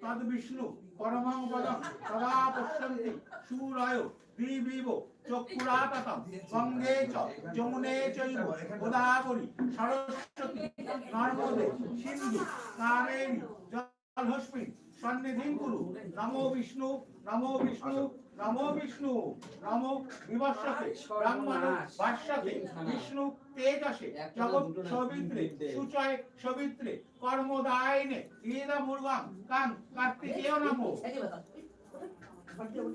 তদ বিষ্ণু পরমং পদম সদা পশ্যন্তি সুরায় দিবিব চক্ষুরাততম গঙ্গে চ যমুনে চৈব গোদাবরী সরস্বতী নর্মদে সিন্ধু কাবেরী জলহস্মিন সন্নিধিং কুরু নমো বিষ্ণু নমো বিষ্ণু নমো বিষ্ণু নমো বিবস্বতে ব্রাহ্মণ ভাষ্যতে বিষ্ণু তেজসে জগৎ সবিত্রে সুচয় সবিত্রে কর্মদায়নে ইদা মুর্গাং কাং কার্তিকেয় নমো।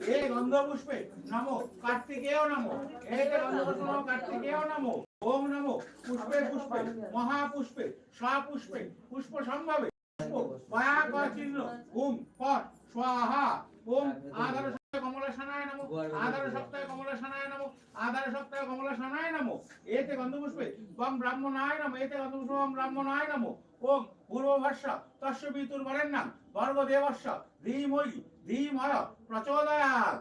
হে গন্ধপুষ্পে নমো কার্তিকেয় নমো। হে গন্ধপুষ্প নমো কার্তিকেয় নমো। ওম নমো পুষ্পে পুষ্পে মহাপুষ্পে স্বপুষ্পে পুষ্প সম্ভবে চিহ্ন ওম পট স্বাহা। ওম আধার সপ্তাহে কমলাসনায় নমো। আধার সপ্তাহে কমলাসনায় নমো। আধার সপ্তাহে কমলাসনায় নমো এতে গন্ধপুষ্পে বম ব্রাহ্মণায় নম এতে গন্ধপুষ্পে ব্রাহ্মণ ব্রাহ্মণায় নমো ওম পূর্বভস্য তস্য বিতুর বরেণ্যং বর্গ দেবস্য ধীময়ী ধীময় প্রচোদয়াৎ।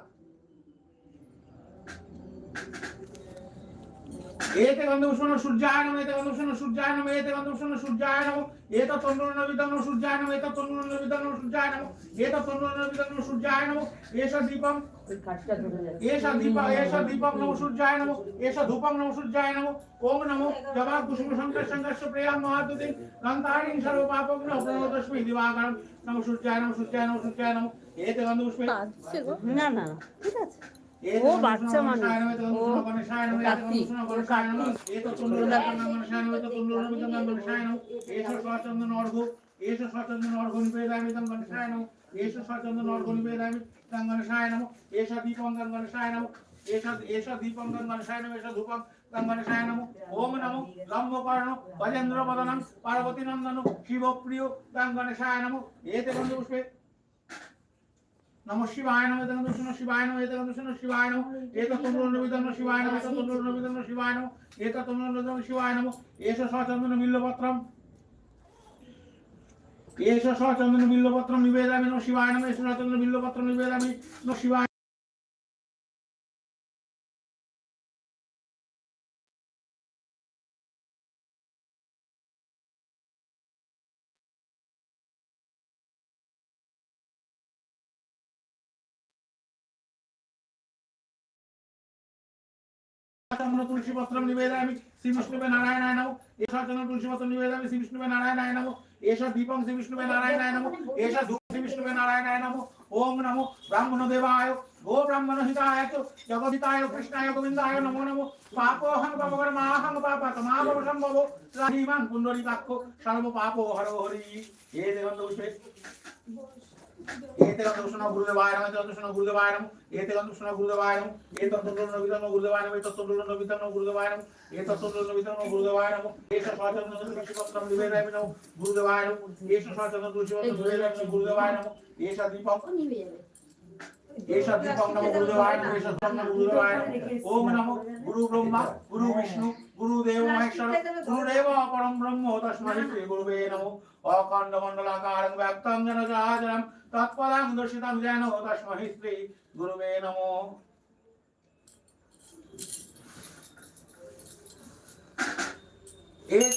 নম এত তন্ডুল নবিদং সূর্যায় নম এত তন্ডুল নবিদং সূর্যায় নম এত তন্ডুল নবিদং সূর্যায় নম এষ দীপম এষ দীপ এষ দীপম নম সূর্যায় নম এষ ধূপম নম সূর্যায় নম ওম নমো জবা কুসুম শঙ্কর সংঘর্ষ প্রিয়া মহাদুতি গন্তারিং সর্ব পাপং নম প্রণতস্মি দিবাকরম নম সূর্যায় নম সূর্যায় নম সূর্যায় নম এতে গন্ধভূষণ কাঁদছে গো। না না না, ঠিক আছে। ও বাচ্চা মানুষ। ও কার্তিক, চন্দন অর্ঘ এসো সচন্দন অর্ঘ নিবেদামি এসো সচন্দন অর্ঘ নিবেদামি এসো দীপং গজেন্দ্র বদনম পার্বতী নন্দন শিবপ্রিয় গঙ্গনশায় নম শিবায় নম এত নম শিবায় নম এত নম শিবায় নম এত তোমর নবিদন শিবায় নম এত তোমর নবিদন শিবায় নম এত তোমর নবিদন শিবায় নম এষ সচন্দন মিল্লপত্রম এষ সচন্দন মিল্লপত্রম নিবেদামি নম শিবায় নম এষ সচন্দন মিল্লপত্রম নিবেদামি নম শিবায় চন্দন তুলসী পত্রম নিবেদামি শ্রী বিষ্ণুবে নারায়ণায় নমো এষা চন্দন তুলসী পত্রম নিবেদামি শ্রী বিষ্ণুবে নারায়ণায় নমো এষা দীপং শ্রী বিষ্ণুবে নারায়ণায় নমো এষা ধূপ শ্রী বিষ্ণুবে নারায়ণায় নমো ওম নমো ব্রাহ্মণ দেবায়, গো ব্রাহ্মণ হিতায় জগদিতায় কৃষ্ণায়, গোবিন্দায় নমো নমো। পাপোহং পাপকর মাহং পাপ তমাপম সম্ভব। রাহিমাং পুণ্ডরী কাক্ষ সর্ব পাপ হর হরি। এ দেবন দোষে ఏతే గంధుషణ గురుదేవాయ నమ గంధుషణ గురుదేవాయ నమ ఏతే గంధుషణ గురుదేవాయ నమ ఏ తత్తులు నవితమ గురుదేవాయ నమ ఏ తత్తులు నవితమ గురుదేవాయ నమ ఏ తత్తులు నవితమ గురుదేవాయ నమ ఏష స్వాచంద్ర తులసిపత్రం నివేదయామి నమ గురుదేవాయ నమ ఏష స్వాచంద్ర తులసిపత్రం నివేదయామి గురుదేవాయ నమ ఏష దీపం ఏష దీపం నమ గురుదేవాయ నమ ఏష దీపం నమ గురుదేవాయ నమ ఓం నమో గురు బ్రహ్మ గురు విష్ణు গুরুদেব মহেশ্বর গুরুদেব পরম ব্রহ্ম তস্মৈ শ্রী গুরুবে নমো। অখণ্ড মণ্ডলাকারং ব্যক্তং যেন সহজরম তৎপরং দর্শিতং যেন তস্মৈ শ্রী গুরুবে নমো। এই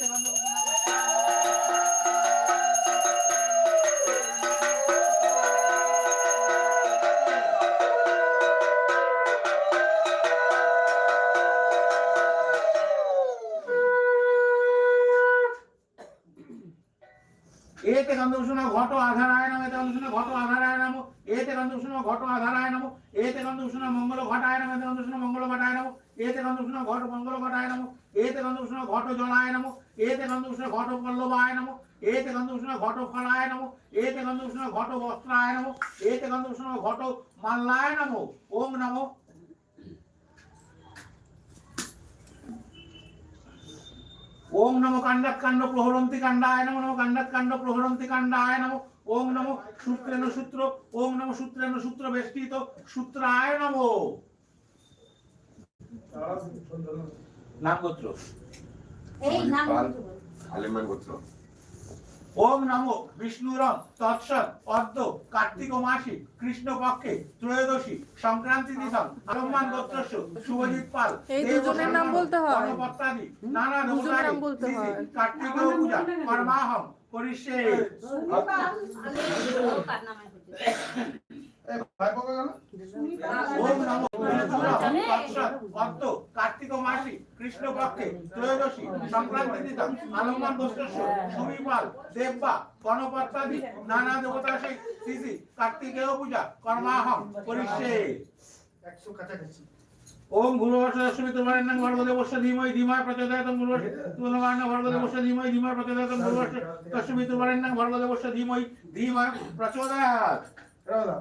এতে গন্ধভূষণ ঘট আধারায় নম এতে গন্ধভূষণ ঘট আধারায় নম এতে গন্ধভূষণ ঘট আধারায় নম এতে গন্ধভূষণ মঙ্গল ঘটায় নম এতে গন্ধভূষণ মঙ্গল ঘটায় নম এতে গন্ধভূষণ ঘট মঙ্গল ঘটায় নম এতে গন্ধভূষণ ঘট জলায় নম এতে গন্ধভূষণ ঘট পল্লবায় নম এতে গন্ধভূষণ ঘট ফলায় নম এতে গন্ধভূষণ ঘট বস্ত্রায় নম এতে গন্ধভূষণ ঘট মাল্লায় নম ওম নমো ওম নমো কাণ্ডাত কাণ্ড প্রহরন্তি কাণ্ডায় নমো নমো কাণ্ডাত কাণ্ড প্রহরন্তি কাণ্ডায় নমো। ওং নম সূত্রেণ সূত্র ওং নম সূত্রেণ সূত্র বেষ্টিত, সূত্রায় নমো। নাম গোত্র এই নাম পাল আলেমান গোত্র। ওম নমো বিষ্ণুরম তৎসৎ অর্ধ কার্তিক মাসে কৃষ্ণ পক্ষে ত্রয়োদশী সংক্রান্তি দিশম আলম্মান গোত্রস্য শুভজিৎ পাল এই দুজনের নাম বলতে হয়। কর্মপত্তাদি নানা দুজনের নাম বলতে হয়। কার্তিক পূজা কর্মাহম করিষ্যে কার্তিক মাসি ত্রয়োদশী সংক্রান্তি দিতম আলম্বান সুবিপাল দেববা নানা দেবতা সেই শ্রী কার্তিকেয় পূজা কর্মাহম করিষ্যে একশো কাছাকাছি ওম ধীময় গুরুবর্ষ ধীময় গুরুবর্ষ দশমী ধীময় দাদা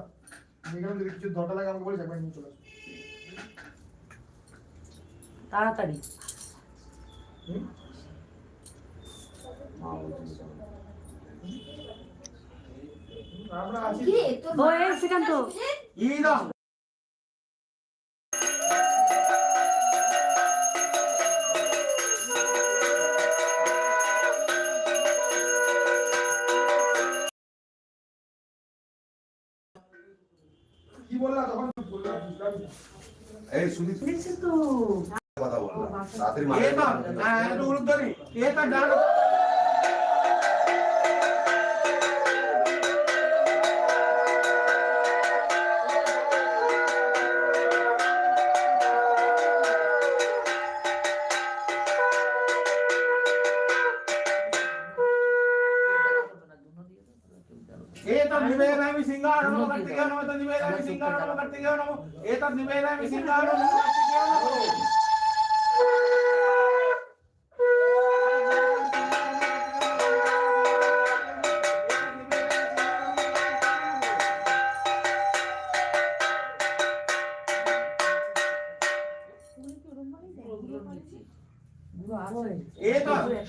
এখানে যদি কিছু দরকার লাগে আমাকে বলিস একবার নিয়ে চলে আসো তাড়াতাড়ি। হম? আমরা আছি। কি? তোর তো। এই। বললা তখন বললাম বুঝলাম। এই সুদীপ কথা বললাম তাড়াতাড়ি ఏతం एतत् निवेदयामि सिंहारो नमः कार्तिकेय नमः एतत् निवेदयामि सिंहारो नमः कार्तिकेय नमः एतत् निवेदयामि सिंहारो नमः कार्तिकेय नमः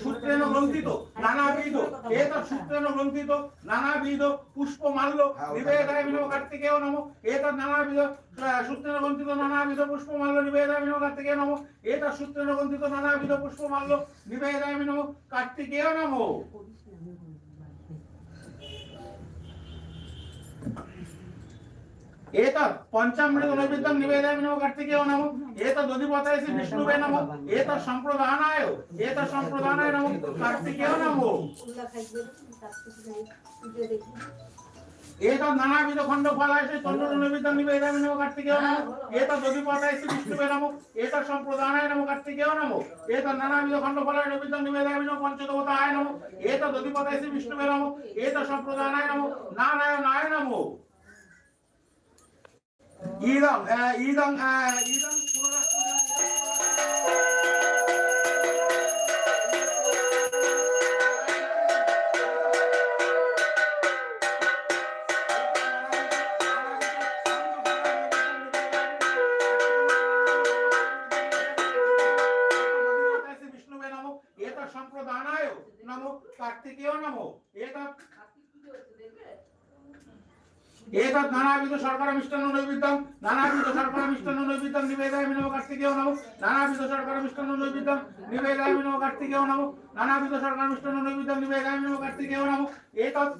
সূত্রেণ গ্রন্থিত নানাবিধ এতৎ সূত্রেণ গ্রন্থিত নানাবিধ পুষ্পমাল্য নিবেদায় বিনব কার্তিকেয় নম। এতৎ নানাবিধ সূত্রেণ গ্রন্থিত নানাবিধ পুষ্পমাল্য নিবেদায় বিনব কার্তিকেয় নম। এতৎ সূত্রেণ গ্রন্থিত নানাবিধ পুষ্পমাল্য নিবেদায় বিনব কার্তিকেয় নম। एतत् पञ्चामृत नैवेद्यं निवेदयामि नमो कार्तिकेय नमो एतत् दधिपतये श्री विष्णुवे नमो एतत् सम्प्रदानाय एतत् सम्प्रदानाय नमो कार्तिकेय नमो एतत् नानाविध खण्डफलाय श्री तण्डुल नैवेद्यं निवेदयामि नमो कार्तिकेय नमो एतत् दधिपतये श्री विष्णुवे नमो एतत् सम्प्रदानाय नमो कार्तिकेय नमो एतत् नानाविध खण्डफलाय नैवेद्यं निवेदयामि नमो पञ्चदेवताय नमो एतत् दधिपतये श्री विष्णुवे नमो एतत् सम्प्रदानाय नमो नारायणाय 2번, 에, 2번, 에, 2번 সম্প্রদানায় নমো কার্তিকেয় নমো এটা এতৎ নানাবিধ শর্করা মিষ্টান্ন নৈবেদ্যম, নানাবিধ শর্করা মিষ্টান্ন নৈবেদ্যম নিবেদায় মিনব কার্তিকেও নব। নানাবিধ শর্করা মিষ্টান্ন নৈবেদ্যম নিবেদায় মিনব কার্তিকেও নব। নানাবিধ শর্করা মিষ্টান্ন নৈবেদ্যম নিবেদায় মিনব কার্তিকেও নব। এতৎ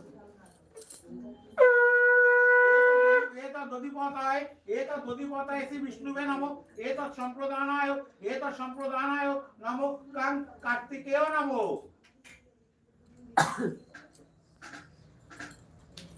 দধিপতায় এতৎ দধিপতায় শ্রী বিষ্ণুবে সম্প্রদানায় নম। কাং নম।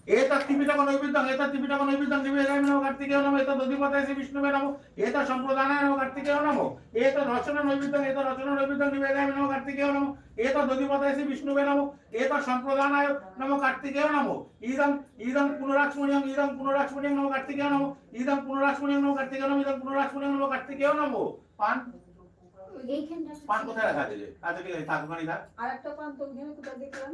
ఏత తిమిటకు నైవేద్యం ఏత తిమిటకు నైవేద్యం నివేదన నమో కార్తికేయ నమో ఏత దధిపతేసి విష్ణువే నమో ఏత సంప్రదానాయ నమో కార్తికేయ నమో ఏత రచన నైవేద్యం ఏత రచన నైవేద్యం నివేదన నమో కార్తికేయ నమో ఏత దధిపతేసి విష్ణువే నమో ఏత సంప్రదానాయ నమో కార్తికేయ నమో ఇదం ఇదం పునరాక్ష్మణ్యం ఇదం పునరాక్ష్మణ్యం నమో కార్తికేయ నమో ఇదం పునరాక్ష్మణ్యం నమో కార్తికేయ నమో ఇదం పునరాక్ష్మణ్యం నమో కార్తికేయ నమో పాన్ পান কোথায় রাখা আছে আচ্ছা ঠিক আছে থাকুক আরেকটা পান তো ওখানে কোথায় দেখলাম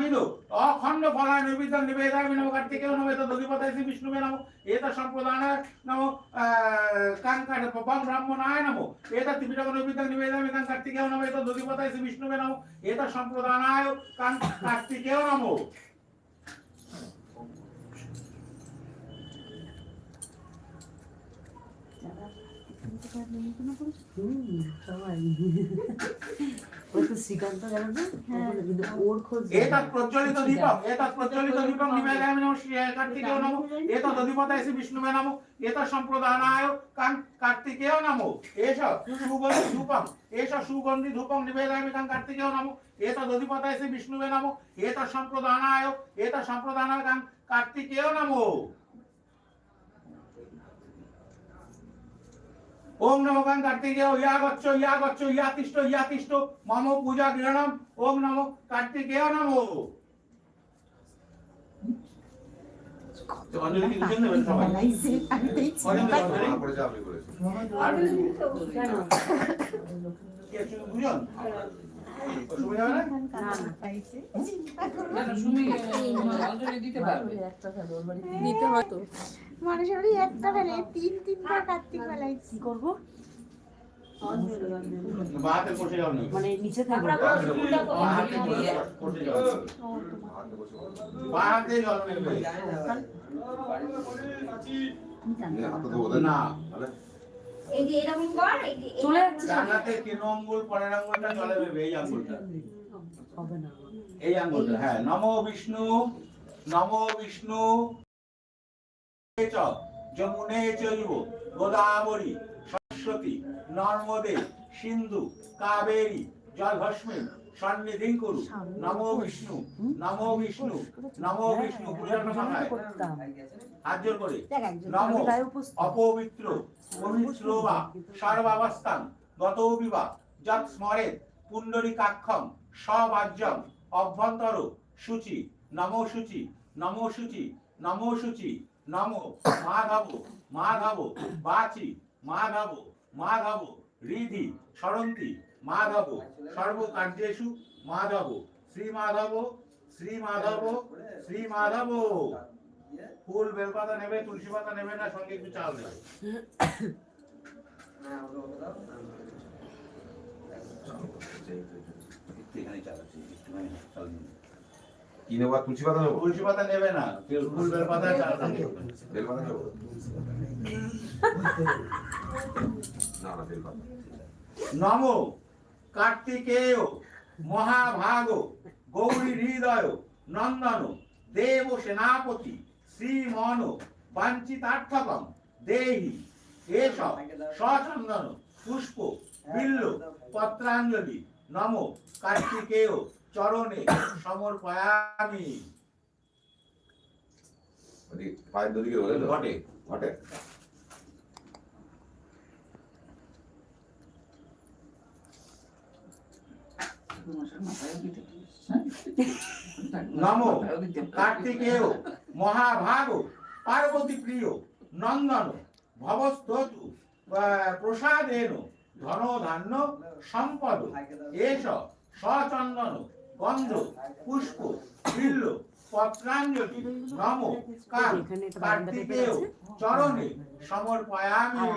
বিন্দু অখণ্ড ফলায় নৈবিদ্য নিবেদামি নম কার্তিকেয় নম এত দধিপতায় শ্রী বিষ্ণুবে নম। এত সম্প্রদান নম কান কাঠ বং ব্রাহ্মণায় নম। এত ত্রিপিটক নৈবিদ্য নিবেদামি কান কার্তিকেয় নম এত দধিপতায় শ্রী বিষ্ণুবে নম। এত সম্প্রদানায় কান কার্তিকেয় নামো। হুম, সবাই। শ্রীকান্ত গেল না ওখানে কিন্তু ওর খোঁজ এতৎ প্রজ্বলিত দীপক এতৎ প্রজ্বলিত দীপক নিবেদামি নম শ্রী কার্তিকেয় নম এতৎ অধিপতায় শ্রী বিষ্ণুবে নম এতৎ সম্প্রদানায় কাং কার্তিকেয় নম এষ সুগন্ধি ধূপম এষ সুগন্ধি ধূপম নিবেদামি কাং কার্তিকেয় নম এতৎ অধিপতায় শ্রী বিষ্ণুবে নম এতৎ সম্প্রদানায় এতৎ সম্প্রদানায় কাং কার্তিকেয় নম ওম নমো কার্তিকেয় ইয়া গচ্ছ ইয়া গচ্ছ ইয়া তিষ্ঠ ইয়া তিষ্ঠ মম পূজা গৃহণম ওম নমো কার্তিকেয় নমো। অঞ্জলি মানুষের একটা বেলে তিন তিনবার কার্তিক বেলায় কি করব মানে নিচে থাকব না। এই যে এরকম কর এই যে চলে যাচ্ছে। ডানাতে তিন আঙ্গুল পরের আঙ্গুলটা জলে নেবে এই আঙ্গুলটা। হবে না। এই আঙ্গুলটা হ্যাঁ। নমো বিষ্ণু নমো বিষ্ণু। যমুনে চৈব গোদাবরী সরস্বতী নর্মদে সিন্ধু কাবেরী জলভস্মী সন্নিধিং করু। নমো বিষ্ণু নমো বিষ্ণু নমো বিষ্ণু পূজার মাথায় করতাম হাত জোর করে নমো অপবিত্র পবিত্র বা সর্বাবস্থান গত বিবা যৎ স্মরেত পুণ্ডরিকাক্ষম সবাজ্যম অভ্যন্তর সূচি নমো সূচি নমো সূচি নমো সূচি নমো মাধব মাধব বাচি মাধব মাধব হৃদি সরন্তি মাধব। সর্বকার্যেষু মাধব। শ্রী মাধব শ্রী মাধব শ্রী মাধব ফুল বেলপাতা নেবে তুলসী পাতা নেবে না সঙ্গে একটু চাল। কি নেব তুলসী পাতা নেব? তুলসী পাতা নেবে না ফুল বেলপাতা চাল বেলপাতা নেব? না না বেলপাতা। নম। কার্তিকেয়, মহাভাগ গৌরী হৃদয় নন্দন, দেব সেনাপতি, শ্রীমন বাঞ্ছিতার্থকম দেহি এস সচন্দন, পুষ্প, বিল্ল, পত্রাঞ্জলি, নম, কার্তিকেয়, চরণে সমর্পয়ামি। বলে ঘটে ঘটে। নম, কার্তিকেয়, মহাভাগ, পার্বতী প্রিয়, নন্দন ভবস্তু প্রসাদেন ধন ধান্য সম্পদ এস সচন্দন, গন্ধ, পুষ্প, বিল্ল, পত্রাঞ্জলি, নম কার্তিকেয়, চরণে, সমর্পয়ামি।